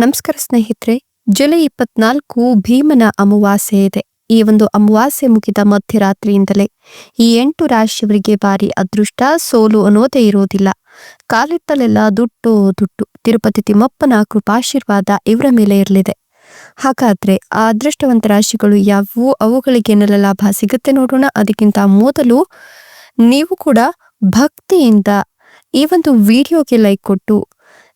ನಮಸ್ಕಾರ ಸ್ನೇಹಿತರೆ, ಜುಲೈ ಇಪ್ಪತ್ನಾಲ್ಕು ಭೀಮನ ಅಮಾವಾಸ್ಯೆ ಇದೆ. ಈ ಒಂದು ಅಮಾವಾಸ್ಯೆ ಮುಗಿದ ಮಧ್ಯರಾತ್ರಿಯಿಂದಲೇ ಈ ಎಂಟು ರಾಶಿಯವರಿಗೆ ಭಾರಿ ಅದೃಷ್ಟ, ಸೋಲು ಅನ್ನೋದೇ ಇರೋದಿಲ್ಲ. ಕಾಲಿತ್ತಲೆಲ್ಲ ದುಟ್ಟು ದುಟ್ಟು ತಿರುಪತಿ ತಿಮ್ಮಪ್ಪನ ಕೃಪಾಶೀರ್ವಾದ ಇವರ ಮೇಲೆ ಇರಲಿದೆ. ಹಾಗಾದ್ರೆ ಆ ಅದೃಷ್ಟವಂತ ರಾಶಿಗಳು ಯಾವುವು? ಅವುಗಳಿಗೆ ಏನೆಲ್ಲ ಲಾಭ ಸಿಗುತ್ತೆ ನೋಡೋಣ. ಅದಕ್ಕಿಂತ ಮೊದಲು ನೀವು ಕೂಡ ಭಕ್ತಿಯಿಂದ ಈ ಒಂದು ವಿಡಿಯೋಗೆ ಲೈಕ್ ಕೊಟ್ಟು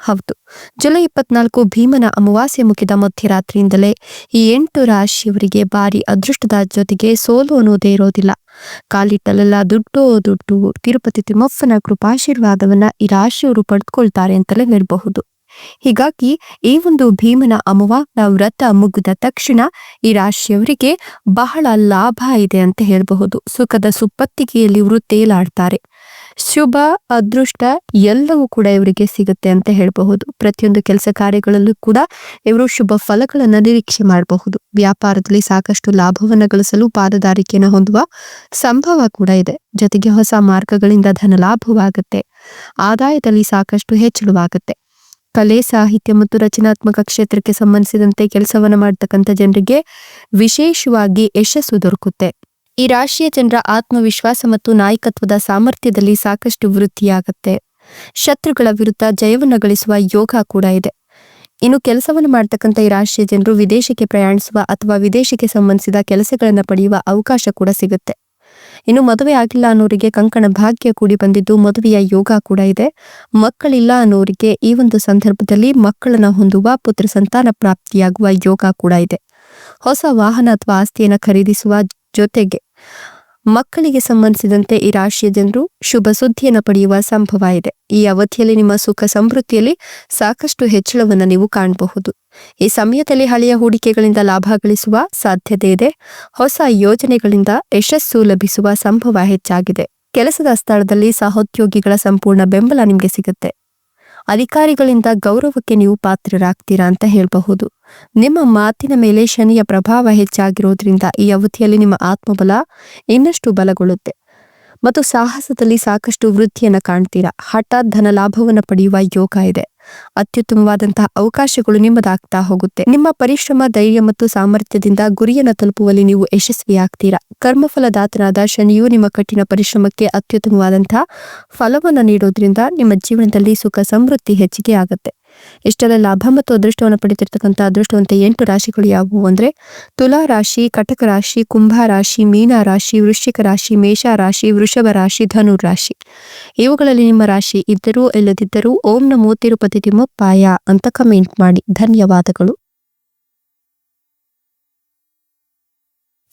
ಹೌದು. ಜುಲೈ ಇಪ್ಪತ್ನಾಲ್ಕು ಭೀಮನ ಅಮಾವಾಸ್ಯೆ ಮುಗಿದ ಮಧ್ಯರಾತ್ರಿಯಿಂದಲೇ ಈ ಎಂಟು ರಾಶಿಯವರಿಗೆ ಭಾರಿ ಅದೃಷ್ಟದ ಜೊತೆಗೆ ಸೋಲು ಅನ್ನೋದೇ ಇರೋದಿಲ್ಲ. ಕಾಲಿಟ್ಟಲೆಲ್ಲ ದುಡ್ಡು ದುಡ್ಡು, ತಿರುಪತಿ ತಿಮ್ಮಪ್ಪನ ಕೃಪಾಶೀರ್ವಾದವನ್ನ ಈ ರಾಶಿಯವರು ಪಡೆದುಕೊಳ್ತಾರೆ ಅಂತಲೇ ಹೇಳಬಹುದು. ಹೀಗಾಗಿ ಈ ಒಂದು ಭೀಮನ ಅಮಾವಾಸ್ಯ ವ್ರತ ಮುಗಿದ ತಕ್ಷಣ ಈ ರಾಶಿಯವರಿಗೆ ಬಹಳ ಲಾಭ ಇದೆ ಅಂತ ಹೇಳಬಹುದು. ಸುಖದ ಸುಪ್ಪತ್ತಿಗೆಯಲ್ಲಿ ಇವರು ತೇಲಾಡ್ತಾರೆ ಶುಭ, ಅದೃಷ್ಟ ಎಲ್ಲವೂ ಕೂಡ ಇವರಿಗೆ ಸಿಗುತ್ತೆ ಅಂತ ಹೇಳಬಹುದು. ಪ್ರತಿಯೊಂದು ಕೆಲಸ ಕಾರ್ಯಗಳಲ್ಲೂ ಕೂಡ ಇವರು ಶುಭ ಫಲಗಳನ್ನ ನಿರೀಕ್ಷೆ ಮಾಡಬಹುದು. ವ್ಯಾಪಾರದಲ್ಲಿ ಸಾಕಷ್ಟು ಲಾಭವನ್ನ ಗಳಿಸಲು ಪಾದದಾರಿಕೆಯನ್ನು ಹೊಂದುವ ಸಂಭವ ಕೂಡ ಇದೆ. ಜೊತೆಗೆ ಹೊಸ ಮಾರ್ಗಗಳಿಂದ ಧನ ಲಾಭವಾಗುತ್ತೆ. ಆದಾಯದಲ್ಲಿ ಸಾಕಷ್ಟು ಹೆಚ್ಚಳವಾಗುತ್ತೆ. ಕಲೆ, ಸಾಹಿತ್ಯ ಮತ್ತು ರಚನಾತ್ಮಕ ಕ್ಷೇತ್ರಕ್ಕೆ ಸಂಬಂಧಿಸಿದಂತೆ ಕೆಲಸವನ್ನು ಮಾಡತಕ್ಕಂಥ ಜನರಿಗೆ ವಿಶೇಷವಾಗಿ ಯಶಸ್ಸು ದೊರಕುತ್ತೆ. ಈ ರಾಶಿಯ ಜನರ ಆತ್ಮವಿಶ್ವಾಸ ಮತ್ತು ನಾಯಕತ್ವದ ಸಾಮರ್ಥ್ಯದಲ್ಲಿ ಸಾಕಷ್ಟು ವೃದ್ಧಿಯಾಗತ್ತೆ. ಶತ್ರುಗಳ ವಿರುದ್ಧ ಜಯವನ್ನು ಗಳಿಸುವ ಯೋಗ ಕೂಡ ಇದೆ. ಇನ್ನು ಕೆಲಸವನ್ನು ಮಾಡ್ತಕ್ಕಂಥ ಈ ರಾಶಿಯ ಜನರು ವಿದೇಶಕ್ಕೆ ಪ್ರಯಾಣಿಸುವ ಅಥವಾ ವಿದೇಶಕ್ಕೆ ಸಂಬಂಧಿಸಿದ ಕೆಲಸಗಳನ್ನು ಪಡೆಯುವ ಅವಕಾಶ ಕೂಡ ಸಿಗುತ್ತೆ. ಇನ್ನು ಮದುವೆ ಆಗಿಲ್ಲ ಅನ್ನೋರಿಗೆ ಕಂಕಣ ಭಾಗ್ಯ ಕೂಡಿ ಬಂದಿದ್ದು ಮದುವೆಯ ಯೋಗ ಕೂಡ ಇದೆ. ಮಕ್ಕಳಿಲ್ಲ ಅನ್ನೋರಿಗೆ ಈ ಒಂದು ಸಂದರ್ಭದಲ್ಲಿ ಮಕ್ಕಳನ್ನ ಹೊಂದುವ ಪುತ್ರ ಸಂತಾನ ಪ್ರಾಪ್ತಿಯಾಗುವ ಯೋಗ ಕೂಡ ಇದೆ. ಹೊಸ ವಾಹನ ಅಥವಾ ಆಸ್ತಿಯನ್ನು ಖರೀದಿಸುವ ಜೊತೆಗೆ ಮಕ್ಕಳಿಗೆ ಸಂಬಂಧಿಸಿದಂತೆ ಈ ರಾಶಿಯ ಜನರು ಶುಭ ಸುದ್ದಿಯನ್ನು ಪಡೆಯುವ ಸಂಭವ ಇದೆ ಈ ಅವಧಿಯಲ್ಲಿ ನಿಮ್ಮ ಸುಖ ಸಮೃದ್ಧಿಯಲ್ಲಿ ಸಾಕಷ್ಟು ಹೆಚ್ಚಳವನ್ನು ನೀವು ಕಾಣಬಹುದು. ಈ ಸಮಯದಲ್ಲಿ ಹಳೆಯ ಹೂಡಿಕೆಗಳಿಂದ ಲಾಭ ಗಳಿಸುವ ಸಾಧ್ಯತೆ ಇದೆ. ಹೊಸ ಯೋಜನೆಗಳಿಂದ ಯಶಸ್ಸು ಲಭಿಸುವ ಸಂಭವ ಹೆಚ್ಚಾಗಿದೆ. ಕೆಲಸದ ಸ್ಥಳದಲ್ಲಿ ಸಹೋದ್ಯೋಗಿಗಳ ಸಂಪೂರ್ಣ ಬೆಂಬಲ ನಿಮಗೆ ಸಿಗುತ್ತೆ. ಅಧಿಕಾರಿಗಳಿಂದ ಗೌರವಕ್ಕೆ ನೀವು ಪಾತ್ರರಾಗ್ತೀರಾ ಅಂತ ಹೇಳಬಹುದು. ನಿಮ್ಮ ಮಾತಿನ ಮೇಲೆ ಶನಿಯ ಪ್ರಭಾವ ಹೆಚ್ಚಾಗಿರೋದ್ರಿಂದ ಈ ಅವಧಿಯಲ್ಲಿ ನಿಮ್ಮ ಆತ್ಮಬಲ ಇನ್ನಷ್ಟು ಬಲಗೊಳ್ಳುತ್ತೆ. ಮತ್ತು ಸಾಹಸದಲ್ಲಿ ಸಾಕಷ್ಟು ವೃದ್ಧಿಯನ್ನು ಕಾಣ್ತೀರಾ. ಹಠಾತ್ ಧನ ಲಾಭವನ್ನು ಪಡೆಯುವ ಯೋಗ ಇದೆ. ಅತ್ಯುತ್ತಮವಾದಂತಹ ಅವಕಾಶಗಳು ನಿಮ್ಮದಾಗ್ತಾ ಹೋಗುತ್ತೆ. ನಿಮ್ಮ ಪರಿಶ್ರಮ, ಧೈರ್ಯ ಮತ್ತು ಸಾಮರ್ಥ್ಯದಿಂದ ಗುರಿಯನ್ನು ತಲುಪುವಲ್ಲಿ ನೀವು ಯಶಸ್ವಿಯಾಗ್ತೀರಾ? ಕರ್ಮಫಲದಾತನಾದ ಶನಿಯು ನಿಮ್ಮ ಕಠಿಣ ಪರಿಶ್ರಮಕ್ಕೆ ಅತ್ಯುತ್ತಮವಾದಂತಹ ಫಲವನ್ನು ನೀಡೋದ್ರಿಂದ ನಿಮ್ಮ ಜೀವನದಲ್ಲಿ ಸುಖ, ಸಮೃದ್ಧಿ ಹೆಚ್ಚಿಗೆ ಆಗುತ್ತೆ. ಇಷ್ಟೆಲ್ಲ ಲಾಭ ಮತ್ತು ಅದೃಷ್ಟವನ್ನು ಪಡೆದಿರ್ತಕ್ಕಂಥ ಅದೃಷ್ಟವಂತ ಎಂಟು ರಾಶಿಗಳು ಯಾವುವು ಅಂದ್ರೆ ತುಲಾ ರಾಶಿ, ಕಟಕ ರಾಶಿ, ಕುಂಭ ರಾಶಿ, ಮೀನ ರಾಶಿ, ವೃಶ್ಚಿಕ ರಾಶಿ, ಮೇಷ ರಾಶಿ, ವೃಷಭ ರಾಶಿ, ಧನು ರಾಶಿ. ಇವುಗಳಲ್ಲಿ ನಿಮ್ಮ ರಾಶಿ ಇದ್ದರೂ ಇಲ್ಲದಿದ್ದರೂ ಓಂ ನಮೋ ತಿರುಪತಿ ತಿಮ್ಮಪ್ಪಾಯ ಅಂತ ಕಮೆಂಟ್ ಮಾಡಿ. ಧನ್ಯವಾದಗಳು.